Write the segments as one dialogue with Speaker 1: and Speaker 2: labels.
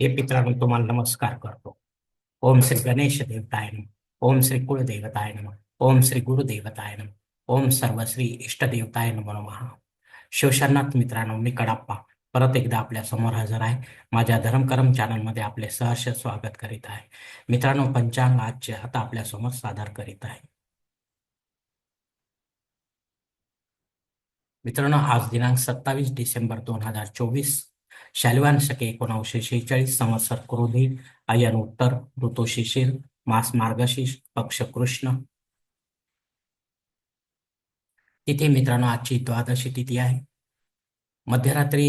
Speaker 1: हे पित्रांनो तुम्हाला नमस्कार करतो. ओम श्री गणेश देवताय नम. ओम श्री कुलदेवताय नम. ओम श्री गुरुदेवताय नम. ओम सर्वश्री इष्टदेवताय नमो नमः. मित्रांनो मी कडाप्पा परत एकदा आपल्यासमोर हजर आहे. माझ्या धर्मकरम चॅनलमध्ये आपले सहर्ष स्वागत करीत आहे. मित्रांनो पंचांग आजचे आता आपल्यासमोर सादर करीत आहे. मित्रांनो आज दिनांक सत्तावीस डिसेंबर दोन हजार चोवीस शालिवान शके एकोणावीसशे शेहेचाळीस संवत्सर क्रोधी अयन उत्तर ऋतू शिशिर मास मार्गशीर्ष पक्ष कृष्ण. तिथे मित्रांनो आजची द्वादशी तिथी आहे. मध्यरात्री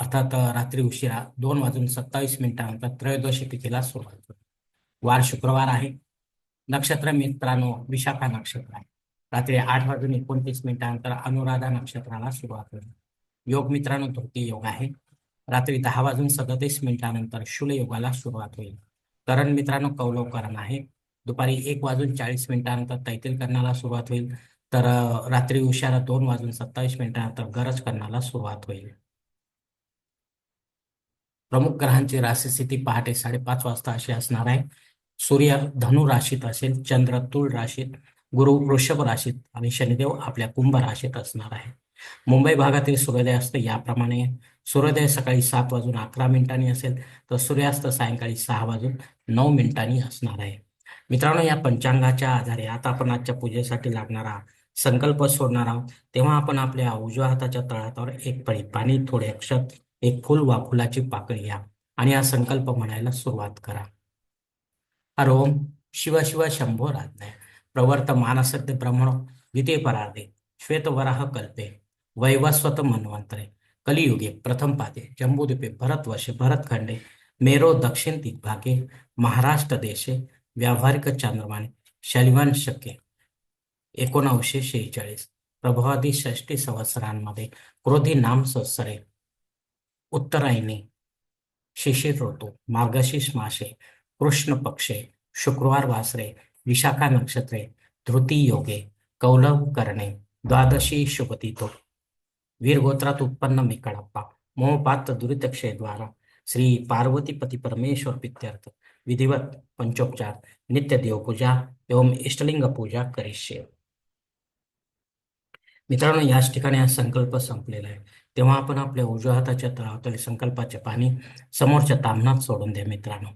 Speaker 1: अर्थात रात्री उशिरा दोन वाजून सत्तावीस मिनिटानंतर त्रयोदशी तिथीला सुरुवात होते. वार शुक्रवार आहे. नक्षत्र मित्रांनो विशाखा नक्षत्र आहे. रात्री आठ वाजून एकोणतीस मिनिटानंतर अनुराधा नक्षत्राला सुरुवात होईल योग मित्रांनो धोती योग आहे. रात्री दहा वाजून सदतीस मिनिटानंतर शूल योगाला सुरुवात होईल. करण मित्रांनो कौलवकरण आहे. दुपारी एक वाजून चाळीस मिनिटानंतर तैतील करण्याला सुरुवात होईल. तर रात्री उशारा दोन वाजून सत्तावीस मिनिटानंतर गरज करण्याला सुरुवात होईल. प्रमुख ग्रहांची राशी स्थिती पहाटे साडेपाच वाजता अशी असणार आहे. सूर्य धनु राशीत असेल चंद्र तुळ राशीत गुरु वृषभ राशीत आणि शनिदेव आपल्या कुंभ राशीत असणार आहे. मुंबई भागातील सूर्योदयास्त याप्रमाणे सूर्योदय सकाळी सात वाजून अकरा मिनिटांनी असेल तर सूर्यास्त सायंकाळी सहा वाजून नऊ मिनिटांनी असणार आहे. मित्रांनो या पंचांगाच्या आधारे आता आपण आजच्या पूजेसाठी लागणारा संकल्प सोडणार आहोत. तेव्हा आपण आपल्या उजव्या हाताच्या तळातावर एक पळी पाणी थोडे अक्षर एक फुल वा फुलाची पाकळी घ्या आणि हा संकल्प म्हणायला सुरुवात करा. हर ओम शिव शिव शंभो राज्ञ प्रवर्त मानसद्य ब्रह्मण द्वितीय परार्धे श्वेतवराह कल्पे. वैवस्वत मन्वंतरे कलियुगे प्रथम पादे जम्बूद्वीपे भरतवर्षे भरतखंडे मेरो दक्षिण दिग्भागे महाराष्ट्र देशे व्यावहारिक चांद्रमाने शैलवान शक्य एकोणावीसशे शेहेचाळीस प्रभावादी षष्टी संवत्सरांमध्ये क्रोधी नाम संवत्सरे उत्तरायणी शिशिर ऋतू मार्गशीर्ष मासे कृष्ण पक्षे शुक्रवार वासरे विशाखा नक्षत्रे धृती योगे कौलव करणे द्वादशी शुभतिथो वीरगोत्रात उत्पन्न मी कडप्पा मोहपात्र दुरितक्षयद्वारा श्री पार्वतीपती परमेश्वर प्रित्यर्थ विधिवत पंचोपचार। नित्य देवपूजा एवं इष्टलिंग पूजा करिष्ये। मित्रांनो याच ठिकाणी हा संकल्प संपलेला आहे. तेव्हा आपण आपल्या उजव्या हाताच्या तळावरील संकल्पाचे पाणी समोरच्या तामणात सोडून द्या मित्रांनो.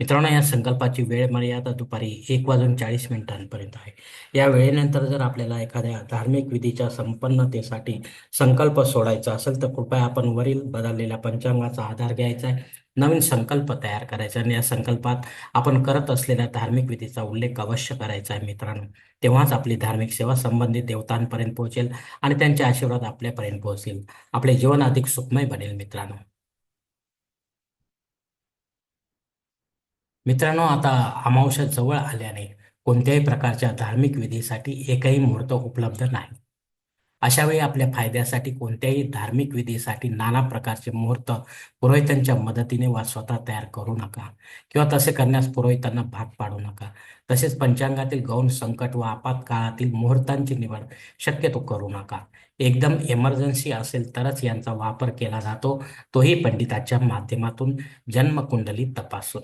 Speaker 1: मित्रांनो या संकल्पाची वेळ मर्यादा दुपारी एक वाजून चाळीस मिनिटांपर्यंत आहे. या वेळेनंतर जर आपल्याला एखाद्या धार्मिक विधीच्या संपन्नतेसाठी संकल्प सोडायचा असेल तर कृपया आपण वरील बदललेल्या पंचांगाचा आधार घ्यायचा आहे. नवीन संकल्प तयार करायचा आणि या संकल्पात आपण करत असलेल्या धार्मिक विधीचा उल्लेख अवश्य करायचा आहे मित्रांनो. तेव्हाच आपली धार्मिक सेवा संबंधित देवतांपर्यंत पोहोचेल आणि त्यांचे आशीर्वाद आपल्यापर्यंत पोहोचेल. आपले जीवन अधिक सुखमय बनेल मित्रांनो. मित्रांनो आता अमावस्या जवळ आल्याने कोणत्याही प्रकारच्या धार्मिक विधीसाठी एकही मुहूर्त उपलब्ध नाही. अशा वेळी आपल्या फायद्यासाठी कोणत्याही धार्मिक विधीसाठी नाना प्रकारचे मुहूर्त पुरोहितांच्या मदतीने वा स्वतः तयार करू नका किंवा तसे करण्यास पुरोहितांना भाग पाडू नका. तसेच पंचांगातील गौण संकट व आपत्काळातील मुहूर्तांची निवड शक्यतो करू नका. एकदम इमर्जन्सी असेल तरच यांचा वापर केला जातो. तोही पंडिताच्या माध्यमातून जन्मकुंडली तपासून.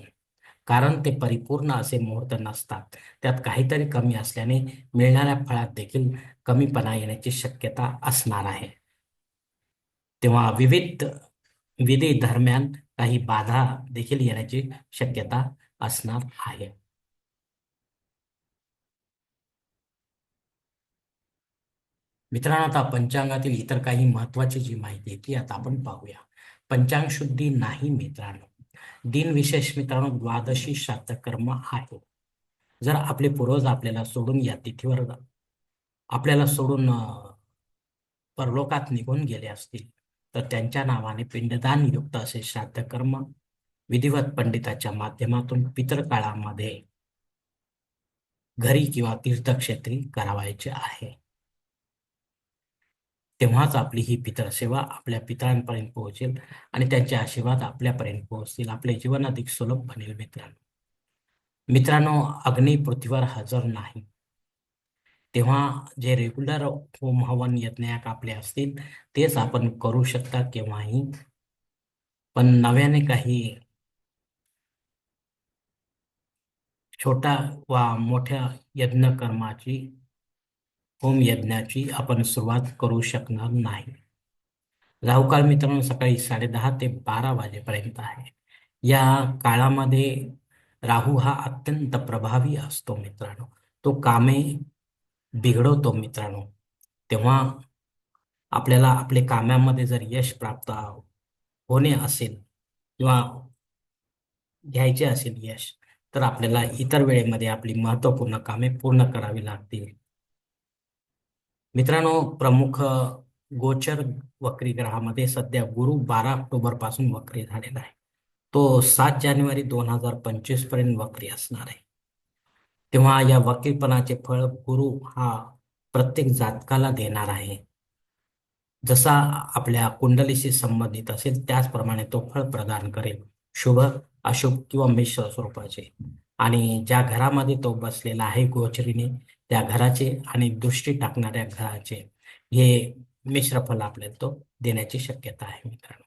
Speaker 1: कारण ते परिपूर्ण असे मुहूर्त नसतात. त्यात काहीतरी कमी असल्याने मिळणाऱ्या फळात देखील कमीपणा येण्याची शक्यता असणार आहे. तेव्हा विविध विधी दरम्यान काही बाधा देखील येण्याची शक्यता असणार आहे. मित्रांनो आता पंचांगातील इतर काही महत्वाची जी माहिती आहे ती आता आपण पाहूया. पंचांग शुद्धी नाही मित्रांनो. दिनविशेष मित्रांनो द्वादशी श्राद्ध कर्म आहे. जर आपले पूर्वज आपल्याला सोडून या तिथीवर आपल्याला सोडून परलोकात निघून गेले असतील तर त्यांच्या नावाने पिंडदान युक्त असे श्राद्ध कर्म विधिवत पंडिताच्या माध्यमातून पितृकाळामध्ये घरी किंवा तीर्थक्षेत्री करावायचे आहे. तेव्हाच आपली ही पितरसेवा आपल्या पितरांपर्यंत पोहोचेल आणि त्यांचे आशीर्वाद आपल्यापर्यंत पोहोचतील. आपले जीवन अधिक सुलभ बनेल मित्रांनो. मित्रांनो अग्नी पृथ्वीवर हजर नाही. तेव्हा जे रेग्युलर होम हवन यज्ञाक आपले असतील तेच आपण करू शकता केव्हाही. पण नव्याने काही छोट्या वा मोठ्या यज्ञकर्माची होम यज्ञाची आपण सुरुवात करू शकणार नाही. राहुकाळ मित्रांनो सकाळी साडेदहा ते बारा वाजेपर्यंत आहे. या काळामध्ये राहू हा अत्यंत प्रभावी असतो मित्रांनो. तो कामे बिघडवतो मित्रांनो. तेव्हा आपल्याला आपले कामामध्ये जर यश प्राप्त होणे असेल किंवा घ्यायचे असेल यश तर आपल्याला इतर वेळेमध्ये आपली महत्त्वपूर्ण कामे पूर्ण करावी लागतील. मित्रांनो प्रमुख गोचर वक्री ग्रहामध्ये सध्या गुरु बारा ऑक्टोबरपासून वक्री झालेला आहे. तो सात जानेवारी दोन हजार पंचवीसपर्यंत वक्री असणार आहे. तेव्हा या वकीलपणाचे फळ गुरु हा प्रत्येक जातकाला देणार आहे. जसा आपल्या कुंडलीशी संबंधित असेल त्याचप्रमाणे तो फळ प्रदान करेल. शुभ अशुभ किंवा मिश्र स्वरूपाचे. आणि ज्या घरामध्ये तो बसलेला आहे गोचरीने त्या घराचे आणि दृष्टी टाकणाऱ्या घराचे हे मिश्र फल आपल्याला तो देण्याची शक्यता आहे मित्रांनो.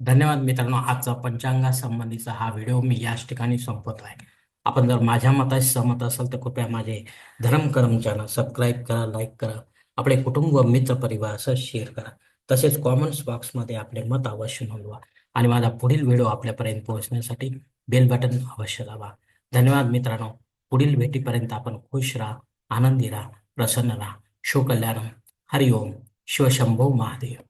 Speaker 1: धन्यवाद मित्रांनो. आजचा पंचांगा संबंधीचा हा व्हिडिओ मी याच ठिकाणी संपवत आहे. आपण जर माझ्या मताशी सहमत असाल तर कृपया माझे धर्म कर्म चॅनल सबस्क्राईब करा लाईक करा आपले कुटुंब व मित्र परिवार असं शेअर करा. तसेच कॉमेंट्स बॉक्समध्ये आपले मत अवश्य नोंदवा आणि माझा पुढील व्हिडिओ आपल्यापर्यंत पोहोचण्यासाठी बेल बटन अवश्य दाबा. धन्यवाद मित्रांनो. पुढील भेटीपर्यंत आपण खुश राहा आनंदी राहा प्रसन्न राहा. शिवकल्याणम हरिओम. शिवशंभो महादेव.